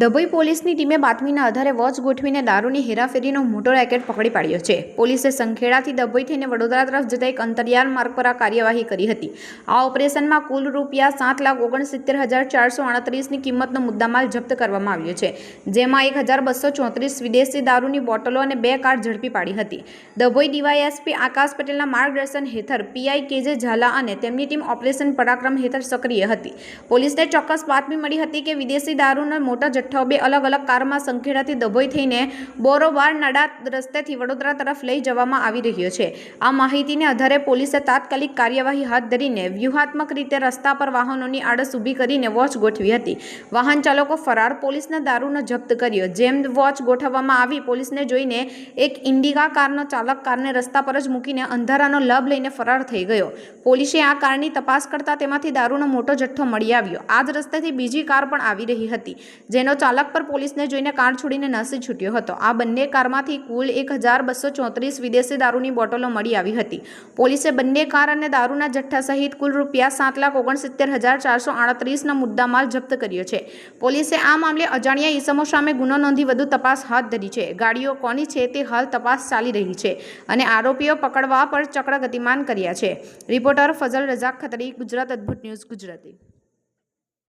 ડભોઈ પોલીસની ટીમે બાતમીના આધારે વોચ ગોઠવીને દારૂની હેરાફેરીનો મોટો રેકેટ પકડી પાડ્યો છે. પોલીસે સંખેડાથી ડભોઈ થઈને વડોદરા તરફ જતા એક અંતરિયાળ માર્ગ પર આ કાર્યવાહી કરી હતી. આ ઓપરેશનમાં કુલ રૂપિયા સાત લાખ ઓગણસિત્તેર હજાર ચારસો અડત્રીસની કિંમતનો મુદ્દામાલ જપ્ત કરવામાં આવ્યો છે, જેમાં એક હજાર બસો ચોત્રીસ વિદેશી દારૂની બોટલો અને બે કાર ઝડપી પાડી હતી. ડભોઈ ડીવાયએસપી આકાશ પટેલના માર્ગદર્શન હેઠળ પીઆઈ કેજે ઝાલા અને તેમની ટીમ ઓપરેશન પરાક્રમ હેઠળ સક્રિય હતી. પોલીસને ચોક્કસ બાતમી મળી હતી કે વિદેશી દારૂનો મોટો જથ્થો બે અલગ અલગ કારમાં સંખેડાથી દભોઈ થઈને બોરોવાર નડા રસ્તેથી વડોદરા તરફ લઈ જવામાં આવી રહ્યો છે. આ માહિતીને આધારે પોલીસે તાત્કાલિક કાર્યવાહી હાથ ધરીને વ્યૂહાત્મક રીતે રસ્તા પર વાહનોની આડસ ઊભી કરીને વોચ ગોઠવી હતી. વાહન ચાલકો ફરાર પોલીસના દારૂનો જપ્ત કર્યો. જેમ વોચ ગોઠવવામાં આવી, પોલીસને જોઈને એક ઇન્ડિગા કારનો ચાલક કારને રસ્તા પર જ મૂકીને અંધારાનો લાભ લઈને ફરાર થઈ ગયો. પોલીસે આ કારની તપાસ કરતા તેમાંથી દારૂનો મોટો જથ્થો મળી આવ્યો. આ જ રસ્તેથી બીજી કાર પણ આવી રહી હતી, જેનો ચાલક પર પોલીસને જોઈને કાર છોડીને નાસી છૂટ્યો હતો. આ બંને કારમાંથી કુલ એક વિદેશી દારૂની બોટલો મળી આવી હતી. પોલીસે બંને કાર અને દારૂના જથ્થા સહિત કુલ રૂપિયા સાત લાખ ઓગણસિત્તેર હજાર ચારસો આડત્રીસનો મુદ્દામાલ જપ્ત કર્યો છે. પોલીસે આ મામલે અજાણ્યા ઈસમો સામે ગુનો નોંધી વધુ તપાસ હાથ ધરી છે. ગાડીઓ કોની છે તે હાલ તપાસ ચાલી રહી છે અને આરોપીઓ પકડવા પર ચક્ર ગતિમાન કર્યા છે. રિપોર્ટર ફઝલ રઝાક ખત્રી, ગુજરાત અદ્ભુત ન્યૂઝ, ગુજરાતી.